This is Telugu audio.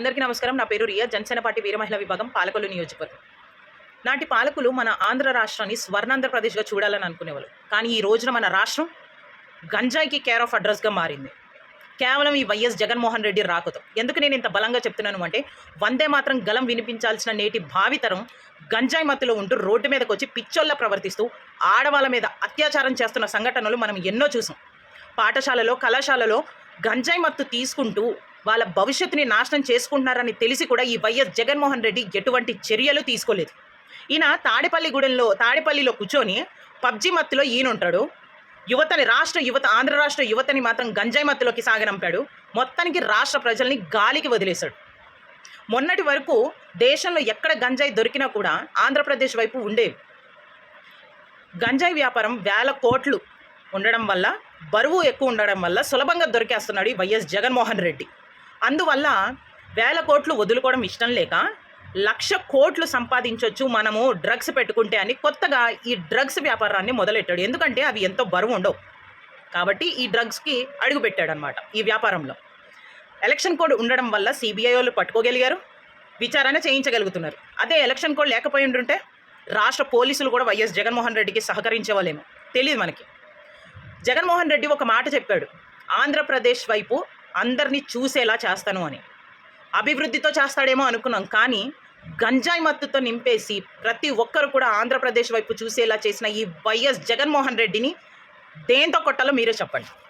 అందరికీ నమస్కారం. నా పేరు రియా. జనసేన పార్టీ వీరమహిళ విభాగం పాలకొల్లు నియోజకవర్గం. నాటి పాలకులు మన ఆంధ్ర రాష్ట్రాన్ని స్వర్ణాంధ్రప్రదేశ్గా చూడాలని అనుకునేవాళ్ళు. కానీ ఈ రోజున మన రాష్ట్రం గంజాయికి కేర్ ఆఫ్ అడ్రస్గా మారింది. కేవలం ఈ వైఎస్ జగన్మోహన్ రెడ్డి రాకతో ఎందుకు నేను ఇంత బలంగా చెప్తున్నాను అంటే వందే మాత్రం గలం వినిపించాల్సిన నేటి భావితరం గంజాయి మత్తులో ఉంటూ రోడ్డు మీదకి వచ్చి పిచ్చోళ్ళ ప్రవర్తిస్తూ ఆడవాళ్ళ మీద అత్యాచారం చేస్తున్న సంఘటనలు మనం ఎన్నో చూసాం. పాఠశాలలో కళాశాలలో గంజాయి మత్తు తీసుకుంటూ వాళ్ళ భవిష్యత్తుని నాశనం చేసుకుంటున్నారని తెలిసి కూడా ఈ వైఎస్ జగన్మోహన్ రెడ్డి ఎటువంటి చర్యలు తీసుకోలేదు. ఈయన తాడేపల్లిగూడెంలో తాడేపల్లిలో కూర్చొని పబ్జి మత్తులో ఈయన ఉంటాడు. యువతని రాష్ట్ర యువత ఆంధ్ర రాష్ట్ర యువతని మాత్రం గంజాయి మత్తులోకి సాగనంపాడు. మొత్తానికి రాష్ట్ర ప్రజల్ని గాలికి వదిలేశాడు. మొన్నటి వరకు దేశంలో ఎక్కడ గంజాయి దొరికినా కూడా ఆంధ్రప్రదేశ్ వైపు ఉండేవి. గంజాయి వ్యాపారం వేల కోట్లు ఉండడం వల్ల బరువు ఎక్కువ ఉండడం వల్ల సులభంగా దొరికేస్తున్నాడు వైఎస్ జగన్మోహన్ రెడ్డి. అందువల్ల వేల కోట్లు వదులుకోవడం ఇష్టం లేక లక్ష కోట్లు సంపాదించవచ్చు మనము డ్రగ్స్ పెట్టుకుంటే అని కొత్తగా ఈ డ్రగ్స్ వ్యాపారాన్ని మొదలెట్టాడు. ఎందుకంటే అవి ఎంతో బరువు ఉండవు. కాబట్టి ఈ డ్రగ్స్కి అడుగుపెట్టాడనమాట ఈ వ్యాపారంలో. ఎలక్షన్ కోడ్ ఉండడం వల్ల సిబిఐ వాళ్ళు పట్టుకోగలిగారు. విచారణ చేయించగలుగుతున్నారు. అదే ఎలక్షన్ కోడ్ లేకపోయి ఉంటుంటే రాష్ట్ర పోలీసులు కూడా వైఎస్ జగన్మోహన్ రెడ్డికి సహకరించేవాళ్ళేమో తెలియదు మనకి. జగన్మోహన్ రెడ్డి ఒక మాట చెప్పాడు. ఆంధ్రప్రదేశ్ వైపు అందరినీ చూసేలా చేస్తాను అని. అభివృద్ధితో చేస్తాడేమో అనుకున్నాం కానీ గంజాయి మత్తుతో నింపేసి ప్రతి ఒక్కరు కూడా ఆంధ్రప్రదేశ్ వైపు చూసేలా చేసిన ఈ వైఎస్ జగన్మోహన్ రెడ్డిని దేంతో కొట్టాలో మీరే చెప్పండి.